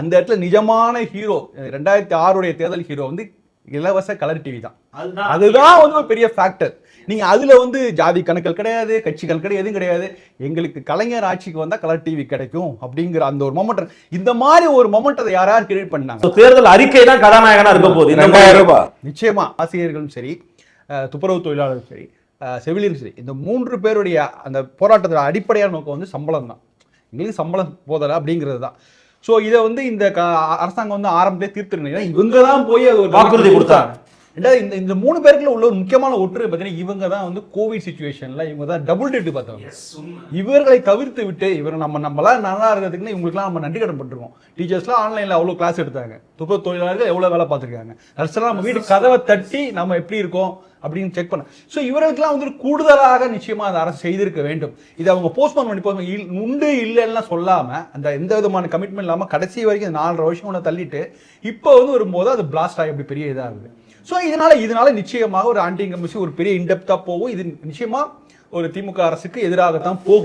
அந்த இடத்துல நிஜமான ஹீரோ ரெண்டாயிரத்தி ஆறுடைய தேர்தல் ஹீரோ வந்து இலவச கலர் டிவி தான். அதுதான். அதுதான் வந்து ஒரு பெரிய ஃபேக்டர் நீங்க அதுல வந்து ஜாதி கணக்குகள் கிடையாது கட்சிகள் கிடையாது எதுவும் கிடையாது. எங்களுக்கு கலைஞர் ஆட்சிக்கு வந்தா கலர் டிவி கிடைக்கும் அப்படிங்கிற அந்த ஒரு மொமெண்ட் இந்த மாதிரி ஒரு மொமெண்ட் யார் யார் கிரியேட் பண்ணாங்க? தேர்தல் அறிக்கை தான் கதாநாயகனா இருக்க போகுது. இந்த ரெண்டாயிரம் ரூபாய். நிச்சயமா ஆசிரியர்களும் சரி துப்புரவு தொழிலாளர்களும் சரி செவிலியரும் சரி இந்த மூன்று பேருடைய அந்த போராட்டத்தோட அடிப்படையான நோக்கம் வந்து சம்பளம் தான் எங்களுக்கு சம்பளம் போதலை அப்படிங்கிறது தான். ஸோ இதை வந்து இந்த அரசாங்கம் வந்து ஆரம்பத்திலே தீர்த்துருந்தீங்கன்னா இவங்க தான் போய் அது ஒரு வாக்குறுதி கொடுத்தாங்க. ரெண்டாவது இந்த இந்த மூணு பேருக்குள்ள உள்ள ஒரு முக்கியமான ஒற்று பார்த்தீங்கன்னா இவங்க தான் வந்து கோவிட் சுச்சுவேஷன்ல இவங்க தான் டபுள் டெட் பார்த்தவங்க. இவர்களை தவிர்த்து விட்டு இவர் நம்ம நம்மளாம் நல்லா இருக்கிறதுக்குன்னு இவங்களுக்குலாம் நம்ம நன்றி கடன் பட்டிருக்கோம். டீச்சர்ஸ்லாம் ஆன்லைன்ல அவ்வளோ கிளாஸ் எடுத்தாங்க. துப்புரவு தொழிலாளர்கள் எவ்வளோ வேலை பார்த்துருக்காங்க. நர்ஸ்லாம் நம்ம வீட்டு கதவை தட்டி நம்ம எப்படி இருக்கோம்? அப்படின்னு செக் பண்ண. ஸோ இவர்களுக்கெல்லாம் வந்து கூடுதலாக நிச்சயமாக அந்த அரசு செய்திருக்க வேண்டும். இதை அவங்க போஸ்ட்போன் பண்ணி போஸ்ட்போன் இல்- உண்டு இல்லைன்னா சொல்லாமல் அந்த எந்த விதமான கமிட்மெண்ட் இல்லாமல் கடைசி வரைக்கும் நாலரை வருஷம் ஒன்று தள்ளிட்டு இப்போ வந்து வரும்போது அது பிளாஸ்ட் ஆகி அப்படி பெரிய இதாகுது ஸோ இதனால இதனால நிச்சயமாக ஒரு ஆன்டி இன்கம்பன்சி ஒரு பெரிய இன்டெப்த்தாக போகும். இது நிச்சயமாக ஒரு திமுக அரசுக்கு எதிராகத்தான் போகும்.